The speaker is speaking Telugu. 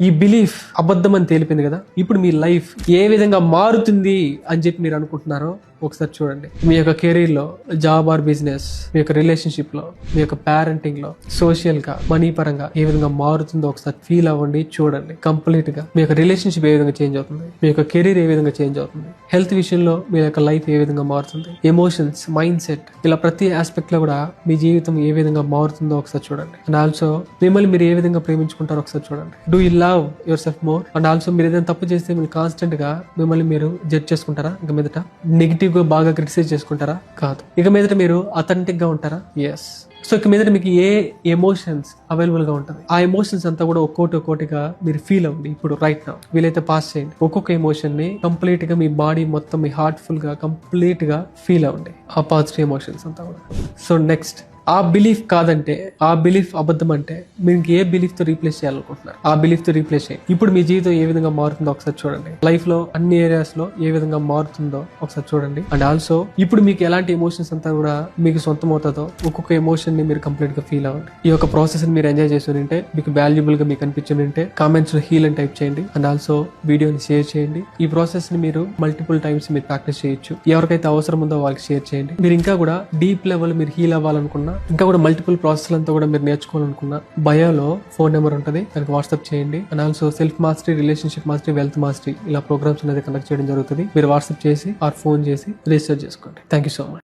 ఈ బిలీఫ్ అబద్ధం అని తేలిపోయింది కదా? ఇప్పుడు మీ లైఫ్ ఏ విధంగా మారుతుంది అని చెప్పి మీరు అనుకుంటున్నారో ఒకసారి చూడండి. మీ యొక్క కెరీర్లో జాబ్ ఆర్ బిజినెస్ మీ యొక్క రిలేషన్షిప్లో మీ యొక్క పేరెంటింగ్లో గా మనీ పరంగా ఏ విధంగా మారుతుందో ఒకసారి ఫీల్ అవ్వండి చూడండి. కంప్లీట్గా మీ యొక్క రిలేషన్షిప్ ఏ విధంగా చేంజ్ అవుతుంది మీ యొక్క కెరీర్ ఏ విధంగా చేంజ్ అవుతుంది హెల్త్ విషయంలో మీ యొక్క లైఫ్ ఏ విధంగా మారుతుంది ఎమోషన్స్ మైండ్ సెట్ ఇలా ప్రతి ఆస్పెక్ట్లో కూడా మీ జీవితం ఏ విధంగా మారుతుందో ఒకసారి చూడండి. అండ్ ఆల్సో మిమ్మల్ని మీరు ఏ విధంగా ప్రేమించుకుంటారో ఒకసారి చూడండి. Do you love yourself more and also మీరు ఏదైనా తప్పు చేస్తే మీరు కాన్స్టెంట్గా మిమ్మల్ని మీరు జడ్జ్ చేసుకుంటారా? ఇంకా మీదట నెగిటివ్ గా బాగా క్రిటిసైజ్ చేసుకుంటారా? కాదు. ఇక మీదట మీరు అథెంటిక్గా ఉంటారా? ఎస్ సో ఇక మీదట మీకు ఏ ఎమోషన్స్ అవైలబుల్గా ఉంటుంది? ఆ ఎమోషన్స్ అంతా కూడా ఒక్కోటి ఒక్కోటిగా మీరు ఫీల్ అవ్వండి. ఇప్పుడు రైట్ నా వీలైతే పాస్ చేయండి. ఒక్కొక్క ఎమోషన్ని కంప్లీట్గా మీ బాడీ మొత్తం మీ హార్ట్ ఫుల్గా కంప్లీట్గా ఫీల్ అవ్వండి. ఆ పాజిటివ్ ఎమోషన్స్ అంతా కూడా. సో నెక్స్ట్ ఆ బిలీఫ్ కాదంటే ఆ బిలీఫ్ అబద్ధం అంటే మీకు ఏ బిలీఫ్తో రీప్లేస్ చేయాలనుకుంటున్నారు? ఆ బిలీఫ్తో రీప్లేస్ చేయండి. ఇప్పుడు మీ జీవితం ఏ విధంగా మారుతుందో ఒకసారి చూడండి. లైఫ్లో అన్ని ఏరియాస్లో ఏ విధంగా మారుతుందో ఒకసారి చూడండి. అండ్ ఆల్సో ఇప్పుడు మీకు ఎలాంటి ఎమోషన్స్ అంతా కూడా మీకు సొంతం అవుతుందో ఒక్కొక్క ఎమోషన్ని మీరు కంప్లీట్గా ఫీల్ అవ్వండి. ఈ యొక్క ప్రాసెస్ని మీరు ఎంజాయ్ చేసి ఉంటే మీకు వాల్యుబుల్గా మీకు అనిపించింది ఉంటే కామెంట్స్లో హీల్ అని టైప్ చేయండి. అండ్ ఆల్సో వీడియోని షేర్ చేయండి. ఈ ప్రాసెస్ని మీరు మల్టిపుల్ టైమ్స్ మీరు ప్రాక్టీస్ చేయొచ్చు. ఎవరికైతే అవసరం ఉందో వాళ్ళకి షేర్ చేయండి. మీరు ఇంకా కూడా డీప్ లెవెల్ మీరు హీల్ అవ్వాలనుకున్నా ఇంకా కూడా మల్టిపుల్ ప్రాసెస్ అంతా కూడా మీరు నేర్చుకోవాలనుకున్నా బయోలో ఫోన్ నెంబర్ ఉంటుంది. దానికి వాట్సాప్ చేయండి. And also self mastery relationship mastery wealth mastery ఇలా ప్రోగ్రామ్స్ అనేది కండక్ట్ చేయడం జరుగుతుంది. మీరు వాట్సాప్ చేసి ఆర్ ఫోన్ చేసి రిజిస్టర్ చేసుకోండి. Thank you so much